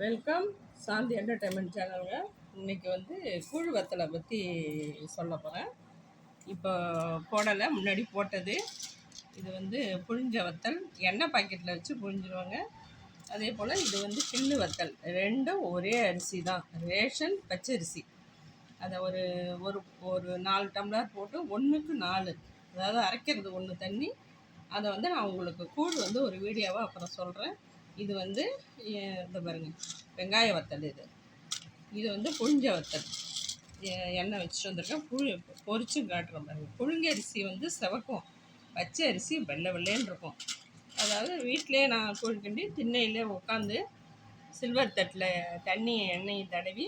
Welcome சாந்தி entertainment சேனலுங்க இன்னைக்கு வந்து கூழ் வத்தலை பற்றி சொல்ல போகிறேன் இப்போ போடலை முன்னாடி போட்டது. இது வந்து புழிஞ்ச வத்தல். எண்ணெய் பாக்கெட்டில் வச்சு புழிஞ்சிருவாங்க. அதே போல் இது வந்து கிள்ளு வத்தல். ரெண்டும் ஒரே அரிசி தான். ரேஷன் பச்சரிசி. அதை ஒரு ஒரு ஒரு நாலு டம்ளர் போட்டு ஒன்றுக்கு நாலு. அதாவது அரைக்கிறது ஒன்று தண்ணி. அதை வந்து நான் உங்களுக்கு கூழ் வந்து ஒரு வீடியோவாக அப்புறம் சொல்கிறேன் இது வந்து இந்த பாருங்க. வெங்காய வத்தல் இது. இது வந்து புழிஞ்ச வத்தல். எண்ணெய் வச்சுட்டு வந்திருக்கேன். புழு பொறிச்சும் காட்டுறோம் பாருங்க. புழுங்க அரிசி வந்து செவக்கும். பச்சை அரிசி வெள்ளை வெள்ளைன்னு இருக்கும். அதாவது வீட்டிலே நான் கூழ் கிண்டி திண்ணையிலே உட்காந்து சில்வர் தட்டில் தண்ணி எண்ணெயை தடவி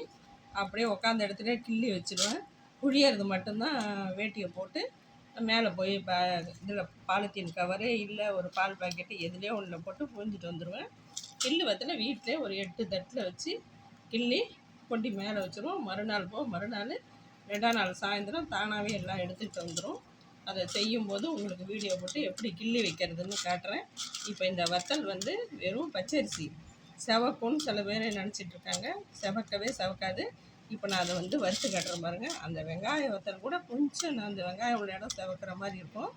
அப்படியே உட்காந்த இடத்துல கிள்ளி வச்சுருவேன். புழியறது மட்டும்தான் வேட்டியை போட்டு மேலே போய் ப இதில் பாலித்தீன் கவரு இல்லை ஒரு பால் பாக்கெட்டு எதுலேயோ ஒன்றில் போட்டு புழிஞ்சிட்டு வந்துடுவேன் கிள்ளு வத்தலை வீட்டிலே ஒரு எட்டு தட்டில் வச்சு கிள்ளி கொண்டு மேலே வச்சுருவோம். மறுநாள் போ மறுநாள் ரெண்டாம் நாள் சாயந்தரம் தானாகவே எல்லாம் எடுத்துகிட்டு வந்துடும் அதை செய்யும்போது உங்களுக்கு வீடியோ போட்டு எப்படி கிள்ளி வைக்கிறதுன்னு காட்டுறேன். இப்போ இந்த வத்தல் வந்து வெறும் பச்சரிசி செவக்கும்னு சில பேர் நினச்சிட்ருக்காங்க செவக்கவே செவக்காது. இப்போ நான் அதை வந்து வறுத்து கட்டுறேன் பாருங்கள் அந்த வெங்காய வத்தல் கூட கொஞ்சம் நான் அந்த வெங்காயம் உள்ள இடம் செவக்கிற மாதிரி இருக்கும்.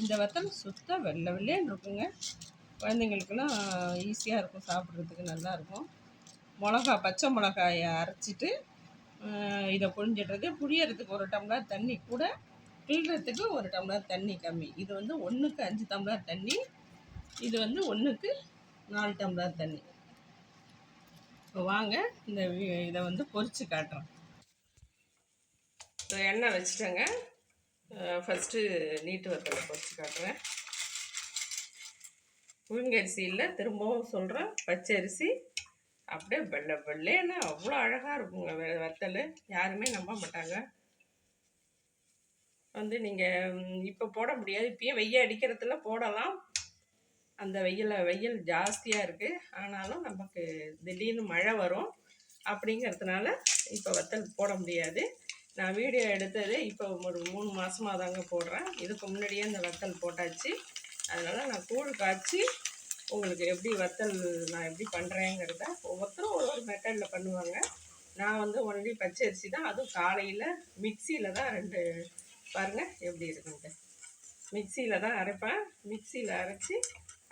இந்த வத்தல் சுத்தம் வெள்ளை வெள்ளைன்னு இருக்குங்க. குழந்தைங்களுக்கெல்லாம் ஈஸியாக இருக்கும் சாப்பிட்றதுக்கு நல்லாயிருக்கும் மிளகா பச்சை மிளகாயை அரைச்சிட்டு இதை புழிஞ்சிடுறது. புழியறதுக்கு ஒரு டம்ளர் தண்ணி கூட கிள்றதுக்கு ஒரு டம்ளர் தண்ணி கம்மி. இது வந்து ஒன்றுக்கு அஞ்சு டம்ளர் தண்ணி. இது வந்து ஒன்றுக்கு நாலு டம்ளர் தண்ணி. இப்போ வாங்க இந்த இதை வந்து பொறிச்சு காட்டுறேன் இப்போ எண்ணெய் வச்சுட்டேங்க. ஃபஸ்ட்டு நீட்டு வத்தலை பொறிச்சு காட்டுறேன். புழுங்கரிசி இல்லை திரும்பவும் சொல்கிறேன் பச்சை அரிசி அப்படியே வெள்ளை வெள்ளைன்னு அவ்வளோ அழகாக இருக்குங்க வத்தல். யாருமே நம்ப மாட்டாங்க. வந்து நீங்கள் இப்போ போட முடியாது. இப்பயே வெய்ய அடிக்கிறதுல போடலாம். அந்த வெயில் வெயில் ஜாஸ்தியாக இருக்குது ஆனாலும் நமக்கு திடீர்னு மழை வரும் அப்படிங்கிறதுனால இப்போ வத்தல் போட முடியாது. நான் வீடியோ எடுத்தது இப்போ ஒரு மூணு மாதமாக தாங்க போடுறேன். இதுக்கு முன்னாடியே அந்த வத்தல் போட்டாச்சு. அதனால் நான் கூழ் காய்ச்சி உங்களுக்கு எப்படி வத்தல் நான் எப்படி பண்ணுறேங்கிறத ஒவ்வொருத்தரும் ஒரு ஒரு மெத்தடில் பண்ணுவாங்க. நான் வந்து ஒன்லி பச்சை அரிசி தான். அதுவும் காலையில் மிக்சியில் தான் ரெண்டு பாருங்கள் எப்படி இருக்குன்ட்டு. மிக்சியில் தான் அரைப்பேன். மிக்சியில் அரைச்சி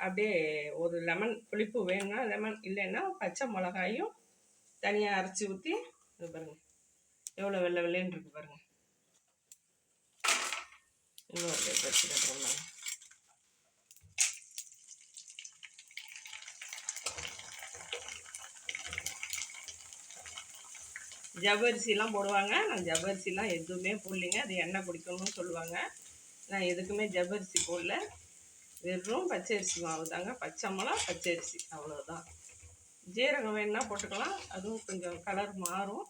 அப்படியே ஒரு லெமன் புளிப்பு வேணும்னா லெமன் இல்லைன்னா பச்சை மிளகாயும் தனியாக அரைச்சி ஊற்றி இது பாருங்கள் எவ்வளோ வெள்ளை வெள்ளைன்னு இருக்கு பாருங்கள் இன்னொரு வச்சு கட்டுறோம் ஜவ்வரிசிலாம் போடுவாங்க. நான் ஜவ்வரிசிலாம் எதுவுமே போடலிங்க. அது எண்ணெய் குடிக்கணும்னு சொல்லுவாங்க. நான் எதுக்குமே ஜவ்வரிசி போடல. வெறும் பச்சரிசி மாவு தாங்க. பச்சை மிளகா பச்சரிசி. அவ்வளோதான் ஜீரகம் வேணால் போட்டுக்கலாம். அதுவும் கொஞ்சம் கலர் மாறும்.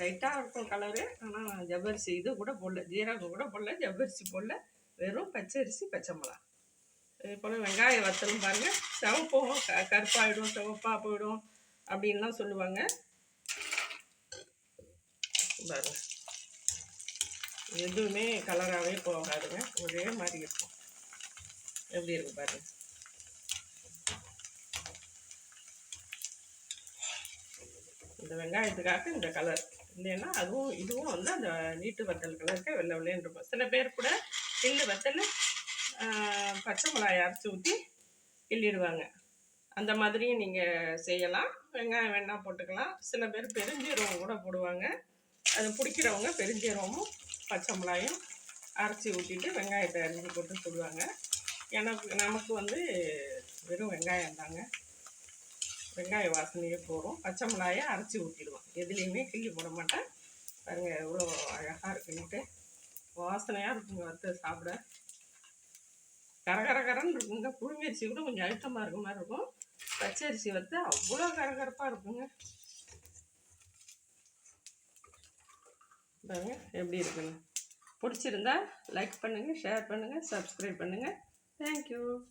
லைட்டாக இருக்கும் கலரு ஆனால் ஜவ்வரிசி இது கூட போடல. ஜீரகம் கூட போடல. ஜவ்வரிசி போடல. வெறும் பச்சரிசி பச்சை மிளகா. இதே போல் வெங்காயம் வத்தலும் பாருங்கள் சிவப்போம் க கருப்பாகிடும் சிவப்பாக போயிடும் அப்படின்லாம் சொல்லுவாங்க. பாருங்க. எதுவுமே கலராகவே போகாதுங்க. ஒரே மாதிரி இருக்கும். எப்படி இருக்கு பாரு? இந்த வெங்காயத்துக்காக இந்த கலர் இல்லைன்னா அதுவும் இதுவும் வந்து அந்த நீட்டு வத்தல் கலருக்கு வெள்ளை வெள்ளைன்னு இருக்கும். சில பேர் கூட கிள்ளு வத்தல் பச்சை மிளகாய் அரைச்சி ஊற்றி கிள்ளிடுவாங்க. அந்த மாதிரியும் நீங்கள் செய்யலாம். வெங்காயம் வேணால் போட்டுக்கலாம். சில பேர் பெருஞ்சீரகம் கூட போடுவாங்க. அது பிடிக்கிறவங்க பெருஞ்சீரகமும் பச்சை மிளகாயும் அரைச்சி ஊற்றிட்டு வெங்காயத்தை அரிஞ்சு போட்டு சொல்லுவாங்க எனக்கு நமக்கு வந்து வெறும் வெங்காயம் தாங்க. வெங்காய வாசனையே போகிறோம் பச்சை மிளாயை அரைச்சி ஊற்றிடுவோம் எதுலேயுமே கிள்ளி போட மாட்டேன். பாருங்கள் எவ்வளோ அழகாக இருக்குன்ட்டு வாசனையாக இருக்குங்க வறுத்து சாப்பிட. கரகரகரன்னு இருக்குங்க புழுங்கரிசி கூட கொஞ்சம் அழுத்தமாக இருக்க மாதிரி இருக்கும். பச்சரிசி வறுத்து அவ்வளோ கரகரப்பாக இருக்குங்க. பாருங்க எப்படி இருக்குங்க பிடிச்சிருந்தா லைக் பண்ணுங்கள் ஷேர் பண்ணுங்கள் சப்ஸ்கிரைப் பண்ணுங்கள் Thank you.